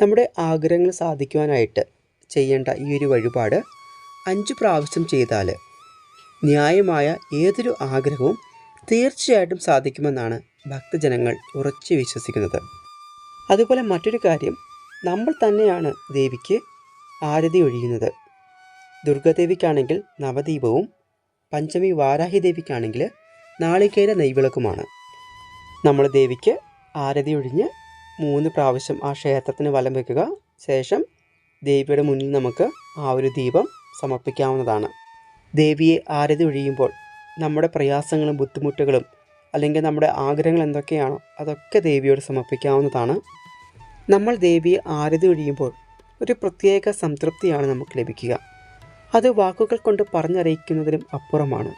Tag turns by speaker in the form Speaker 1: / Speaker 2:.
Speaker 1: നമ്മുടെ ആഗ്രഹങ്ങൾ സാധിക്കുവാനായിട്ട് ചെയ്യേണ്ട ഈ ഒരു വഴിപാട് അഞ്ച് പ്രാവശ്യം ചെയ്താൽ ന്യായമായ ഏതൊരു ആഗ്രഹവും തീർച്ചയായിട്ടും സാധിക്കുമെന്നാണ് ഭക്തജനങ്ങൾ ഉറച്ചു വിശ്വസിക്കുന്നത്. അതുപോലെ മറ്റൊരു കാര്യം നമ്മൾ തന്നെയാണ് ദേവിക്ക് ആരതി ഒഴിയുന്നത്. ദുർഗാദേവിക്കാണെങ്കിൽ നവദീപവും പഞ്ചമി വാരാഹി ദേവിക്കാണെങ്കിൽ നാളികേര നെയ്വിളക്കുമാണ്. നമ്മൾ ദേവിക്ക് ആരതി ഒഴിഞ്ഞ് മൂന്ന് പ്രാവശ്യം ആ ക്ഷേത്രത്തിന് വലം വെക്കുക. ശേഷം ദേവിയുടെ മുന്നിൽ നമുക്ക് ആ ഒരു ദീപം സമർപ്പിക്കാവുന്നതാണ്. ദേവിയെ ആരതി ഒഴിയുമ്പോൾ നമ്മുടെ പ്രയാസങ്ങളും ബുദ്ധിമുട്ടുകളും അല്ലെങ്കിൽ നമ്മുടെ ആഗ്രഹങ്ങൾ എന്തൊക്കെയാണോ അതൊക്കെ ദേവിയോട് സമർപ്പിക്കാവുന്നതാണ്. നമ്മൾ ദേവിയെ ആരതി ഒഴിയുമ്പോൾ ഒരു പ്രത്യേക സംതൃപ്തിയാണ് നമുക്ക് ലഭിക്കുക. അത് വാക്കുകൾ കൊണ്ട് പറഞ്ഞറിയിക്കുന്നതിനും അപ്പുറമാണ്.